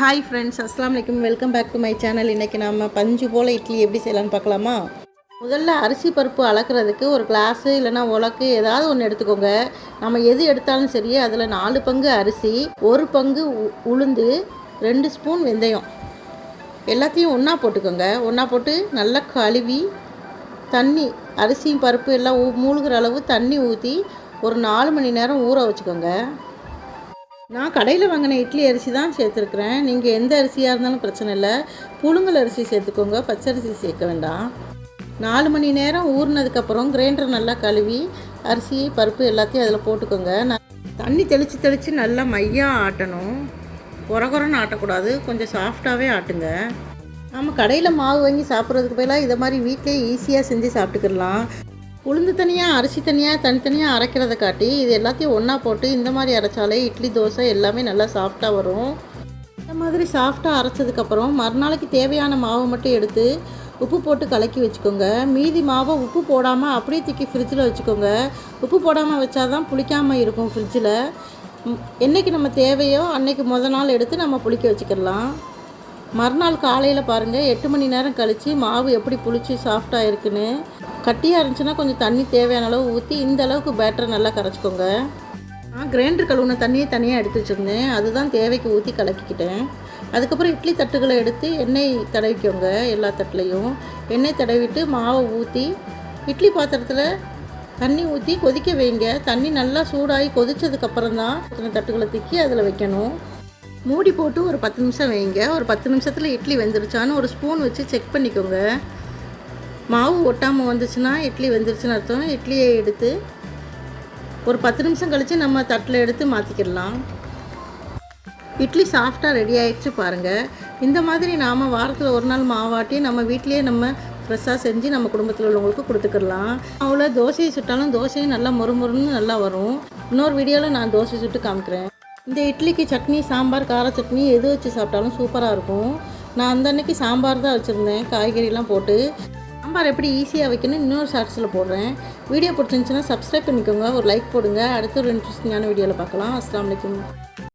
Hi friends அஸ்லாம் வலைக்கம் welcome back to my channel இன்றைக்கி நம்ம பஞ்சு போல் இட்லி எப்படி செய்யலாம்னு பார்க்கலாமா? முதல்ல அரிசி பருப்பு அளக்கிறதுக்கு ஒரு கிளாஸு இல்லைன்னா உலக்கு ஏதாவது ஒன்று எடுத்துக்கோங்க. நம்ம எது எடுத்தாலும் சரி அதில் நாலு பங்கு அரிசி ஒரு பங்கு உ- உளுந்து ரெண்டு ஸ்பூன் வெந்தயம். எல்லாத்தையும் ஒன்றா போட்டுக்கோங்க. ஒன்றா போட்டு நல்லா கழுவி தண்ணி அரிசியும் பருப்பு எல்லாம் ஊ- மூழ்கிற அளவு தண்ணி ஊற்றி ஒரு நாலு மணி நேரம் ஊற வச்சுக்கோங்க. நான் கடையில் வாங்கின இட்லி அரிசி தான் சேர்த்துருக்குறேன். நீங்கள் எந்த அரிசியாக இருந்தாலும் பிரச்சனை இல்லை. புழுங்கல் அரிசி சேர்த்துக்கோங்க. பச்சரிசி சேர்க்க வேண்டாம். நாலு மணி நேரம் ஊறினதுக்கப்புறம் கிரைண்டர் நல்லா கழுவி அரிசி பருப்பு எல்லாத்தையும் அதில் போட்டுக்கோங்க. தண்ணி தெளித்து தெளித்து நல்லா மையாக ஆட்டணும். குறகுறன்னு ஆட்டக்கூடாது. கொஞ்சம் சாஃப்டாகவே ஆட்டுங்க. நம்ம கடையில் மாவு வாங்கி சாப்பிட்றதுக்கு பதிலாக இதை மாதிரி வீட்டிலே ஈஸியாக செஞ்சு சாப்பிட்டுக்கிடலாம். உளுந்து தனியாக அரிசி தனியாக தனித்தனியாக அரைக்கிறத காட்டி இது எல்லாத்தையும் ஒன்றா போட்டு இந்த மாதிரி அரைச்சாலே இட்லி தோசை எல்லாமே நல்லா சாஃப்டாக வரும். இந்த மாதிரி சாஃப்டாக அரைச்சதுக்கப்புறம் மறுநாளைக்கு தேவையான மாவை மட்டும் எடுத்து உப்பு போட்டு கலக்கி வச்சுக்கோங்க. மீதி மாவை உப்பு போடாமல் அப்படியே தூக்கி ஃப்ரிட்ஜில் வச்சுக்கோங்க. உப்பு போடாமல் வச்சாதான் புளிக்காமல் இருக்கும் ஃப்ரிட்ஜில் என்றைக்கு நம்ம தேவையோ அன்னைக்கு முத நாள் எடுத்து நம்ம புளிக்க வச்சுக்கிடலாம் மறுநாள் காலையில் பாருங்கள் எட்டு மணி நேரம் கழித்து மாவு எப்படி புளிச்சு சாஃப்டாக இருக்குன்னு. கட்டியாக இருந்துச்சுன்னா கொஞ்சம் தண்ணி தேவையான அளவு ஊற்றி இந்த அளவுக்கு பேட்டரை நல்லா கரைச்சிக்கோங்க. நான் கிரைண்டர் கழுவுன தண்ணியை தனியாக எடுத்து வச்சுருந்தேன். அதுதான் தேவைக்கு ஊற்றி கலக்கிக்கிட்டேன். அதுக்கப்புறம் இட்லி தட்டுகளை எடுத்து எண்ணெய் தடவிக்கோங்க எல்லா தட்டுலையும். எண்ணெய் தடவிட்டு மாவை ஊற்றி இட்லி பாத்திரத்தில் தண்ணி ஊற்றி கொதிக்க வைங்க. தண்ணி நல்லா சூடாகி கொதித்ததுக்கப்புறம் தான் தட்டுகளை தூக்கி அதில் வைக்கணும். மூடி போட்டு ஒரு பத்து நிமிஷம் வைங்க. ஒரு பத்து நிமிஷத்தில் இட்லி வெந்துருச்சான்னு ஒரு ஸ்பூன் வச்சு செக் பண்ணிக்கோங்க. மாவு ஒட்டாமல் வந்துச்சுன்னா இட்லி வெந்துருச்சுன்னு அர்த்தம். இட்லியை எடுத்து ஒரு பத்து நிமிஷம் கழித்து நம்ம தட்டில் எடுத்து மாற்றிக்கிடலாம் இட்லி சாஃப்டாக ரெடி ஆகிடுச்சு பாருங்கள் இந்த மாதிரி நாம் வாரத்தில் ஒரு நாள் மாவாட்டி நம்ம வீட்டிலேயே நம்ம ஃப்ரெஷ்ஷாக செஞ்சு நம்ம குடும்பத்தில் உள்ளவங்களுக்கு கொடுத்துக்கிடலாம். அவ்வளோ தோசையை சுட்டாலும் தோசையும் நல்லா மொறுமொறுன்னு நல்லா வரும். இன்னொரு வீடியோவில் நான் தோசை சுட்டு காமிக்கிறேன். இந்த இட்லிக்கு சட்னி சாம்பார் கார சட்னி எது வச்சு சாப்பிட்டாலும் சூப்பராக இருக்கும். நான் அந்த அன்னைக்கு சாம்பார் தான் வச்சுருந்தேன். காய்கறிலாம் போட்டு. சாம்பார் எப்படி ஈஸியாக வைக்கணும் இன்னொரு ஷார்ட்ஸில் போடுறேன். வீடியோ பிடிச்சிருந்துச்சுன்னா சப்ஸ்கிரைப் பண்ணிக்கோங்க. ஒரு லைக் போடுங்க. அடுத்த ஒரு இன்ட்ரெஸ்டிங்கான வீடியோவில் பார்க்கலாம். அஸ்லாம் வலைக்கம்